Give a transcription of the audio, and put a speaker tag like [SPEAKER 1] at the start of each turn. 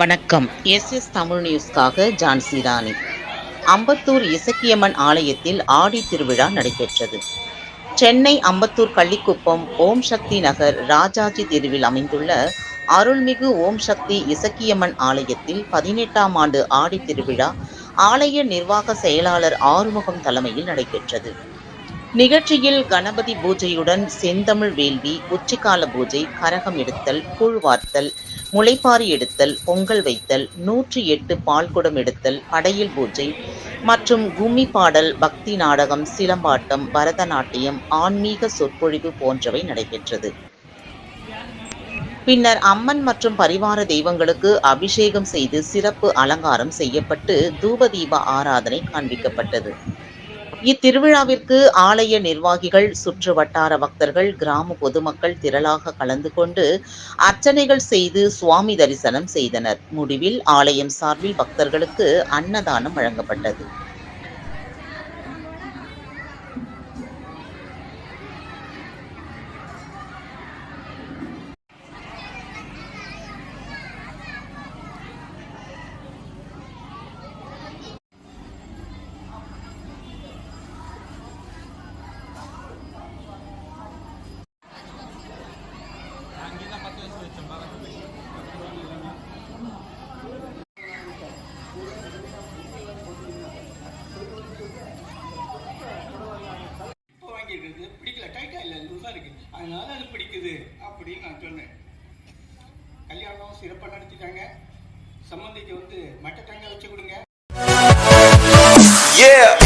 [SPEAKER 1] வணக்கம். S S Tamil நியூஸ்க்காக ஜான்சி ராணி அம்பத்தூர் இசக்கியம்மன் ஆலயத்தில் ஆடி திருவிழா நடைபெற்றது. சென்னை அம்பத்தூர் கள்ளிக்குப்பம் ஓம் சக்தி நகர் ராஜாஜி தெருவில் அமைந்துள்ள அருள்மிகு ஓம் சக்தி இசக்கியம்மன் ஆலயத்தில் பதினெட்டாம் ஆண்டு ஆடி திருவிழா ஆலய நிர்வாக செயலாளர் ஆறுமுகம் தலைமையில் நடைபெற்றது. நிகழ்ச்சியில் கணபதி பூஜையுடன் செந்தமிழ் வேள்வி உச்சிக்கால பூஜை கரகம் எடுத்தல் கூழ்வார்த்தல் முளைப்பாரி எடுத்தல் பொங்கல் வைத்தல் நூற்றி எட்டு பால்குடம் எடுத்தல் படையில் பூஜை மற்றும் கும்மி பாடல் பக்தி நாடகம் சிலம்பாட்டம் பரதநாட்டியம் ஆன்மீக சொற்பொழிவு போன்றவை நடைபெற்றது. பின்னர் அம்மன் மற்றும் பரிவார தெய்வங்களுக்கு அபிஷேகம் செய்து சிறப்பு அலங்காரம் செய்யப்பட்டு தூபதீப ஆராதனை காண்பிக்கப்பட்டது. இத்திருவிழாவிற்கு ஆலய நிர்வாகிகள் சுற்று வட்டார பக்தர்கள் கிராம பொதுமக்கள் திரளாக கலந்து கொண்டு அர்ச்சனைகள் செய்து சுவாமி தரிசனம் செய்தனர். முடிவில் ஆலயம் சார்பில் பக்தர்களுக்கு அன்னதானம் வழங்கப்பட்டது.
[SPEAKER 2] இப்போ வாங்கிட்டு பிடிக்கல. டைட்டாக இல்லை. லூஸாக இருக்கு. அதனால அது பிடிக்குது அப்படின்னு நான் சொன்னேன். கல்யாணம் சிறப்பாக நடத்திட்டாங்க. சம்மந்திக்கு வந்து மட்டை தங்க வச்சு கொடுங்க. Yeah!